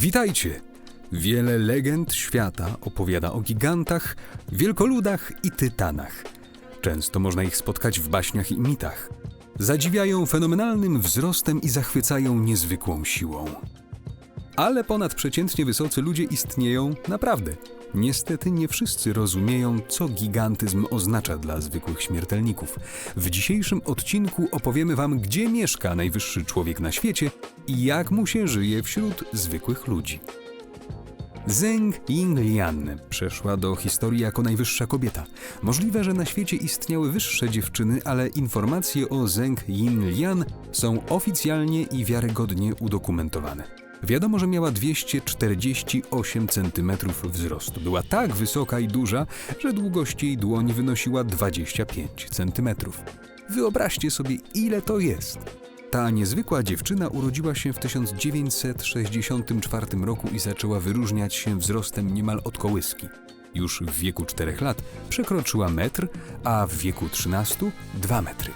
Witajcie! Wiele legend świata opowiada o gigantach, wielkoludach i tytanach. Często można ich spotkać w baśniach i mitach. Zadziwiają fenomenalnym wzrostem i zachwycają niezwykłą siłą. Ale ponadprzeciętnie wysocy ludzie istnieją naprawdę. Niestety nie wszyscy rozumieją, co gigantyzm oznacza dla zwykłych śmiertelników. W dzisiejszym odcinku opowiemy Wam, gdzie mieszka najwyższy człowiek na świecie i jak mu się żyje wśród zwykłych ludzi. Zheng Yinglian przeszła do historii jako najwyższa kobieta. Możliwe, że na świecie istniały wyższe dziewczyny, ale informacje o Zheng Yinlian są oficjalnie i wiarygodnie udokumentowane. Wiadomo, że miała 248 cm wzrostu. Była tak wysoka i duża, że długość jej dłoń wynosiła 25 cm. Wyobraźcie sobie, ile to jest. Ta niezwykła dziewczyna urodziła się w 1964 roku i zaczęła wyróżniać się wzrostem niemal od kołyski. Już w wieku 4 lat przekroczyła metr, a w wieku 13 2 metry.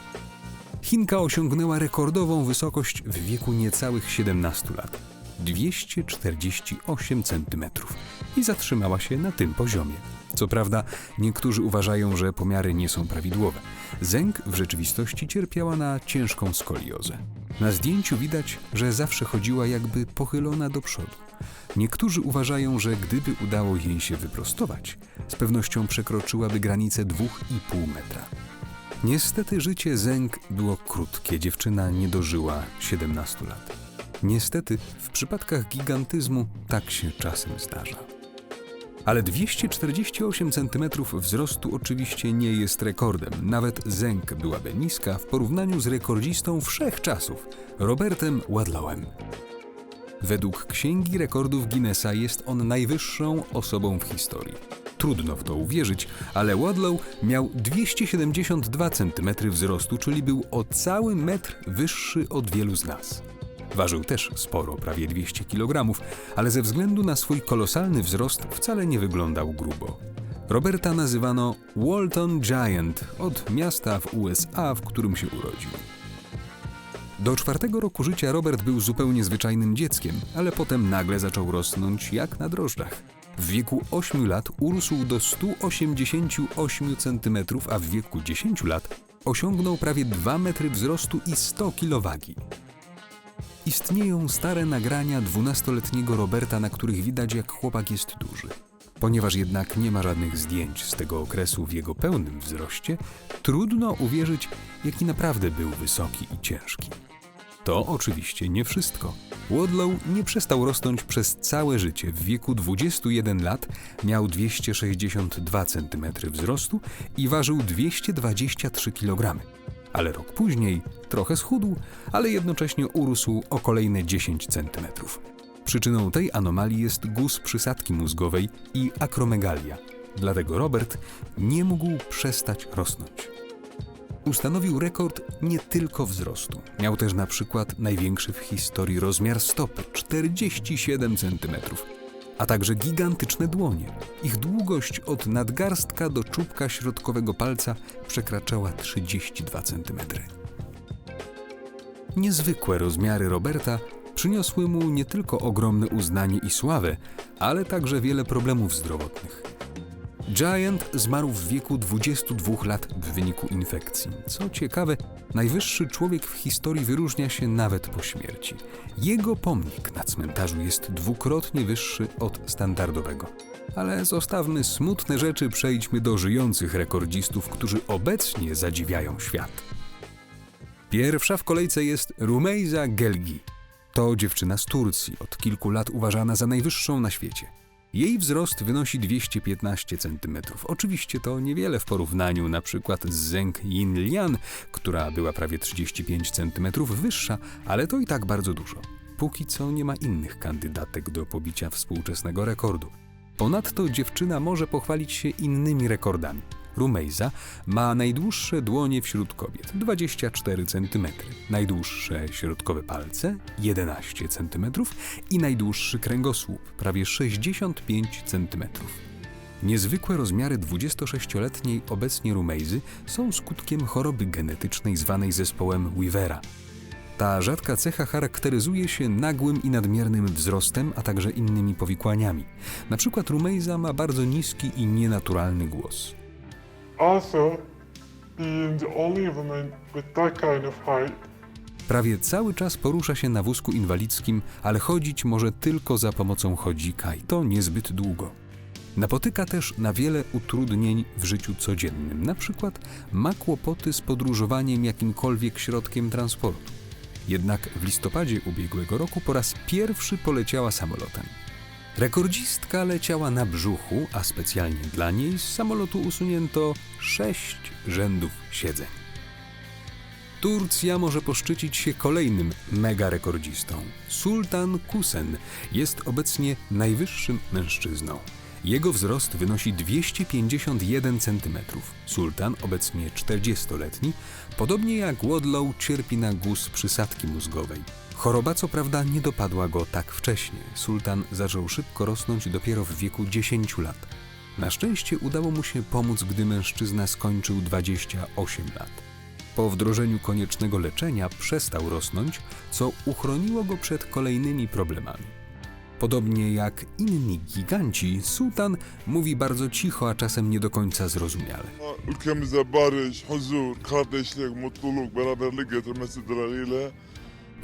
Chinka osiągnęła rekordową wysokość w wieku niecałych 17 lat. 248 cm i zatrzymała się na tym poziomie. Co prawda, niektórzy uważają, że pomiary nie są prawidłowe. Zęk w rzeczywistości cierpiała na ciężką skoliozę. Na zdjęciu widać, że zawsze chodziła jakby pochylona do przodu. Niektórzy uważają, że gdyby udało jej się wyprostować, z pewnością przekroczyłaby granicę 2,5 metra. Niestety życie Zęk było krótkie, dziewczyna nie dożyła 17 lat. Niestety, w przypadkach gigantyzmu tak się czasem zdarza. Ale 248 cm wzrostu oczywiście nie jest rekordem. Nawet Zęk byłaby niska w porównaniu z rekordzistą wszechczasów, Robertem Wadlowem. Według Księgi Rekordów Guinnessa jest on najwyższą osobą w historii. Trudno w to uwierzyć, ale Wadlow miał 272 cm wzrostu, czyli był o cały metr wyższy od wielu z nas. Ważył też sporo, prawie 200 kg, ale ze względu na swój kolosalny wzrost wcale nie wyglądał grubo. Roberta nazywano Walton Giant od miasta w USA, w którym się urodził. Do czwartego roku życia Robert był zupełnie zwyczajnym dzieckiem, ale potem nagle zaczął rosnąć jak na drożdżach. W wieku 8 lat urósł do 188 cm, a w wieku 10 lat osiągnął prawie 2 metry wzrostu i 100 kg wagi. Istnieją stare nagrania dwunastoletniego Roberta, na których widać, jak chłopak jest duży. Ponieważ jednak nie ma żadnych zdjęć z tego okresu w jego pełnym wzroście, trudno uwierzyć, jaki naprawdę był wysoki i ciężki. To oczywiście nie wszystko. Wadlow nie przestał rosnąć przez całe życie. W wieku 21 lat miał 262 cm wzrostu i ważył 223 kg ale rok później trochę schudł, ale jednocześnie urósł o kolejne 10 cm. Przyczyną tej anomalii jest guz przysadki mózgowej i akromegalia. Dlatego Robert nie mógł przestać rosnąć. Ustanowił rekord nie tylko wzrostu. Miał też na przykład największy w historii rozmiar stopy 47 cm a także gigantyczne dłonie. Ich długość od nadgarstka do czubka środkowego palca przekraczała 32 cm. Niezwykłe rozmiary Roberta przyniosły mu nie tylko ogromne uznanie i sławę, ale także wiele problemów zdrowotnych. Giant zmarł w wieku 22 lat w wyniku infekcji. Co ciekawe, najwyższy człowiek w historii wyróżnia się nawet po śmierci. Jego pomnik na cmentarzu jest dwukrotnie wyższy od standardowego. Ale zostawmy smutne rzeczy, przejdźmy do żyjących rekordzistów, którzy obecnie zadziwiają świat. Pierwsza w kolejce jest Rumejza Gelgi. To dziewczyna z Turcji, od kilku lat uważana za najwyższą na świecie. Jej wzrost wynosi 215 cm. Oczywiście to niewiele w porównaniu na przykład z Zeng Yinlian, która była prawie 35 cm wyższa, ale to i tak bardzo dużo. Póki co nie ma innych kandydatek do pobicia współczesnego rekordu. Ponadto dziewczyna może pochwalić się innymi rekordami. Rumejza ma najdłuższe dłonie wśród kobiet 24 cm, najdłuższe środkowe palce 11 cm i najdłuższy kręgosłup prawie 65 cm. Niezwykłe rozmiary 26-letniej obecnie Rumejzy są skutkiem choroby genetycznej zwanej zespołem Weavera. Ta rzadka cecha charakteryzuje się nagłym i nadmiernym wzrostem, a także innymi powikłaniami. Na przykład Rumejza ma bardzo niski i nienaturalny głos. Being the only woman with that kind of height, Prawie cały czas porusza się na wózku inwalidzkim, ale chodzić może tylko za pomocą chodzika i to niezbyt długo. Napotyka też na wiele utrudnień w życiu codziennym. Na przykład ma kłopoty z podróżowaniem jakimkolwiek środkiem transportu. Jednak w listopadzie ubiegłego roku po raz pierwszy poleciała samolotem. Rekordzistka leciała na brzuchu, a specjalnie dla niej z samolotu usunięto sześć rzędów siedzeń. Turcja może poszczycić się kolejnym mega rekordzistą. Sultan Kusen jest obecnie najwyższym mężczyzną. Jego wzrost wynosi 251 cm. Sultan, obecnie 40-letni, podobnie jak Wadlow, cierpi na guz przysadki mózgowej. Choroba co prawda nie dopadła go tak wcześnie. Sultan zaczął szybko rosnąć dopiero w wieku 10 lat. Na szczęście udało mu się pomóc, gdy mężczyzna skończył 28 lat. Po wdrożeniu koniecznego leczenia przestał rosnąć, co uchroniło go przed kolejnymi problemami. Podobnie jak inni giganci, sułtan mówi bardzo cicho, a czasem nie do końca zrozumiale.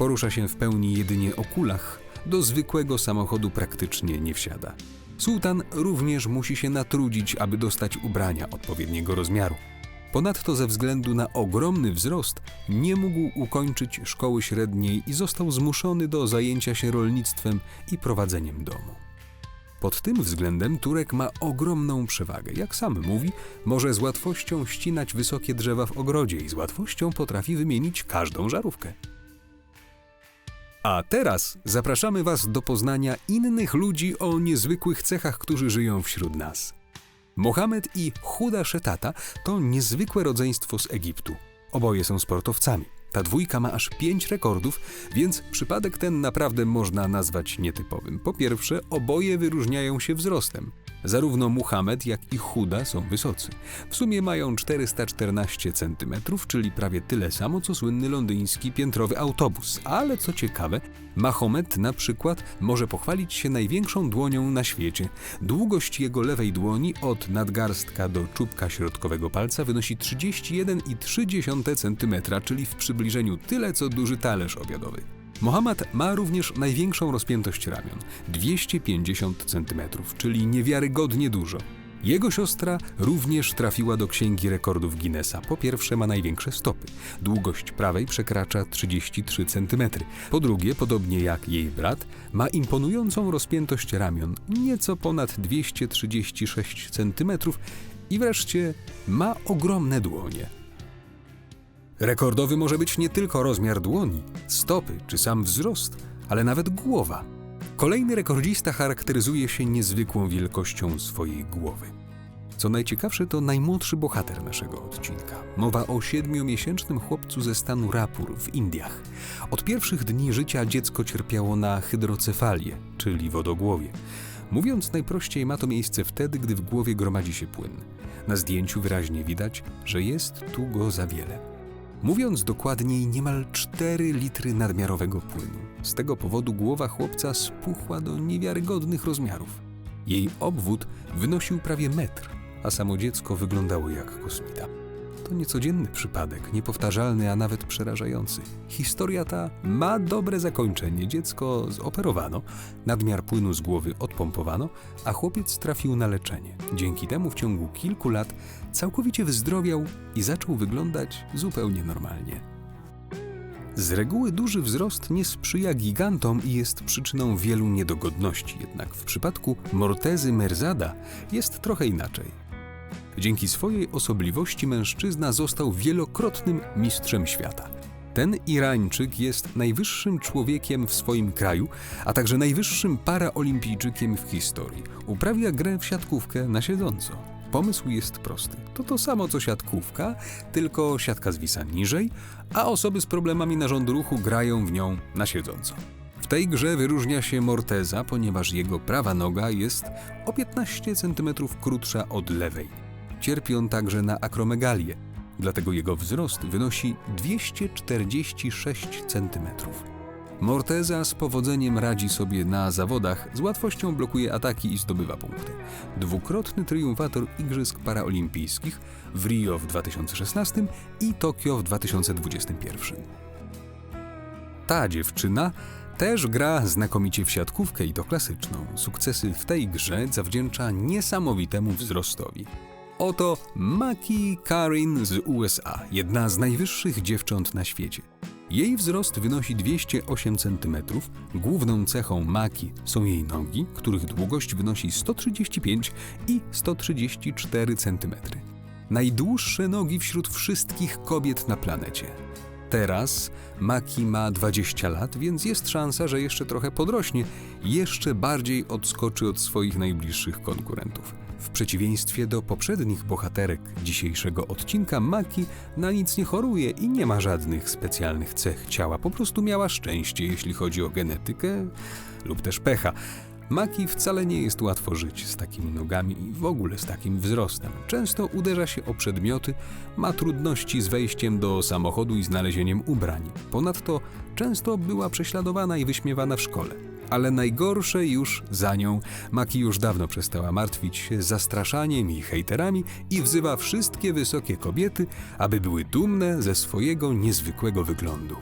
Porusza się w pełni jedynie o kulach, do zwykłego samochodu praktycznie nie wsiada. Sułtan również musi się natrudzić, aby dostać ubrania odpowiedniego rozmiaru. Ponadto ze względu na ogromny wzrost nie mógł ukończyć szkoły średniej i został zmuszony do zajęcia się rolnictwem i prowadzeniem domu. Pod tym względem Turek ma ogromną przewagę. Jak sam mówi, może z łatwością ścinać wysokie drzewa w ogrodzie i z łatwością potrafi wymienić każdą żarówkę. A teraz zapraszamy Was do poznania innych ludzi o niezwykłych cechach, którzy żyją wśród nas. Mohamed i Huda Szetata to niezwykłe rodzeństwo z Egiptu. Oboje są sportowcami. Ta dwójka ma aż pięć rekordów, więc przypadek ten naprawdę można nazwać nietypowym. Po pierwsze, oboje wyróżniają się wzrostem. Zarówno Muhammad, jak i Huda są wysocy. W sumie mają 414 cm, czyli prawie tyle samo co słynny londyński piętrowy autobus. Ale co ciekawe, Mahomet na przykład może pochwalić się największą dłonią na świecie. Długość jego lewej dłoni od nadgarstka do czubka środkowego palca wynosi 31,3 cm, czyli w przybliżeniu tyle co duży talerz obiadowy. Mohammad ma również największą rozpiętość ramion 250 cm, czyli niewiarygodnie dużo. Jego siostra również trafiła do Księgi Rekordów Guinnessa. Po pierwsze ma największe stopy. Długość prawej przekracza 33 cm. Po drugie, podobnie jak jej brat, ma imponującą rozpiętość ramion, nieco ponad 236 cm i wreszcie ma ogromne dłonie. Rekordowy może być nie tylko rozmiar dłoni, stopy czy sam wzrost, ale nawet głowa. Kolejny rekordzista charakteryzuje się niezwykłą wielkością swojej głowy. Co najciekawsze, to najmłodszy bohater naszego odcinka. Mowa o siedmiomiesięcznym chłopcu ze stanu Rapur w Indiach. Od pierwszych dni życia dziecko cierpiało na hydrocefalię, czyli wodogłowie. Mówiąc najprościej, ma to miejsce wtedy, gdy w głowie gromadzi się płyn. Na zdjęciu wyraźnie widać, że jest tu go za wiele. Mówiąc dokładniej, niemal 4 litry nadmiarowego płynu. Z tego powodu głowa chłopca spuchła do niewiarygodnych rozmiarów. Jej obwód wynosił prawie metr, a samo dziecko wyglądało jak kosmita. To niecodzienny przypadek, niepowtarzalny, a nawet przerażający. Historia ta ma dobre zakończenie. Dziecko zoperowano, nadmiar płynu z głowy odpompowano, a chłopiec trafił na leczenie. Dzięki temu w ciągu kilku lat całkowicie wyzdrowiał i zaczął wyglądać zupełnie normalnie. Z reguły duży wzrost nie sprzyja gigantom i jest przyczyną wielu niedogodności, jednak w przypadku Mortezy Merzada jest trochę inaczej. Dzięki swojej osobliwości mężczyzna został wielokrotnym mistrzem świata. Ten Irańczyk jest najwyższym człowiekiem w swoim kraju, a także najwyższym paraolimpijczykiem w historii. Uprawia grę w siatkówkę na siedząco. Pomysł jest prosty. To to samo co siatkówka, tylko siatka zwisa niżej, a osoby z problemami narządu ruchu grają w nią na siedząco. W tej grze wyróżnia się Morteza, ponieważ jego prawa noga jest o 15 cm krótsza od lewej. Cierpi on także na akromegalię. dlatego jego wzrost wynosi 246 cm. Morteza z powodzeniem radzi sobie na zawodach, z łatwością blokuje ataki i zdobywa punkty. Dwukrotny triumfator Igrzysk Paraolimpijskich w Rio w 2016 i Tokio w 2021. Ta dziewczyna też gra znakomicie w siatkówkę i to klasyczną. Sukcesy w tej grze zawdzięcza niesamowitemu wzrostowi. Oto Maki Karin z USA, jedna z najwyższych dziewcząt na świecie. Jej wzrost wynosi 208 cm. Główną cechą Maki są jej nogi, których długość wynosi 135 i 134 cm. Najdłuższe nogi wśród wszystkich kobiet na planecie. Teraz Maki ma 20 lat, więc jest szansa, że jeszcze trochę podrośnie, jeszcze bardziej odskoczy od swoich najbliższych konkurentów. W przeciwieństwie do poprzednich bohaterek dzisiejszego odcinka, Maki na nic nie choruje i nie ma żadnych specjalnych cech ciała. Po prostu miała szczęście, jeśli chodzi o genetykę lub też pecha. Maki wcale nie jest łatwo żyć z takimi nogami i w ogóle z takim wzrostem. Często uderza się o przedmioty, ma trudności z wejściem do samochodu i znalezieniem ubrań. Ponadto często była prześladowana i wyśmiewana w szkole. Ale najgorsze już za nią. Maki już dawno przestała martwić się zastraszaniem i hejterami i wzywa wszystkie wysokie kobiety, aby były dumne ze swojego niezwykłego wyglądu.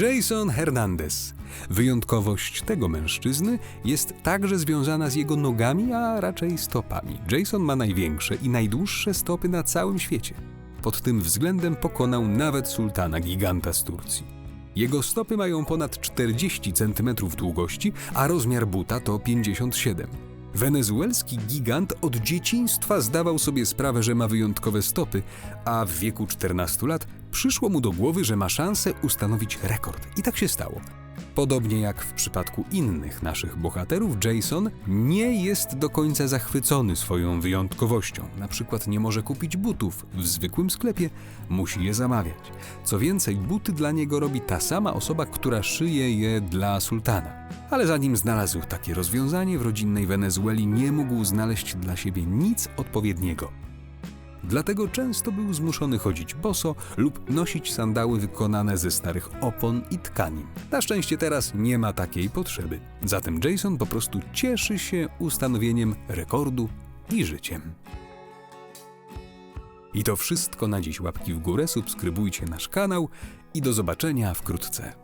Jason Hernandez. Wyjątkowość tego mężczyzny jest także związana z jego nogami, a raczej stopami. Jason ma największe i najdłuższe stopy na całym świecie. Pod tym względem pokonał nawet sultana giganta z Turcji. Jego stopy mają ponad 40 cm długości, a rozmiar buta to 57. Wenezuelski gigant od dzieciństwa zdawał sobie sprawę, że ma wyjątkowe stopy, a w wieku 14 lat przyszło mu do głowy, że ma szansę ustanowić rekord. I tak się stało. Podobnie jak w przypadku innych naszych bohaterów, Jason nie jest do końca zachwycony swoją wyjątkowością. Na przykład nie może kupić butów w zwykłym sklepie, musi je zamawiać. Co więcej, buty dla niego robi ta sama osoba, która szyje je dla sultana. Ale zanim znalazł takie rozwiązanie, w rodzinnej Wenezueli nie mógł znaleźć dla siebie nic odpowiedniego. Dlatego często był zmuszony chodzić boso lub nosić sandały wykonane ze starych opon i tkanin. Na szczęście teraz nie ma takiej potrzeby. Zatem Jason po prostu cieszy się ustanowieniem rekordu i życiem. I to wszystko na dziś. Łapki w górę, subskrybujcie nasz kanał i do zobaczenia wkrótce.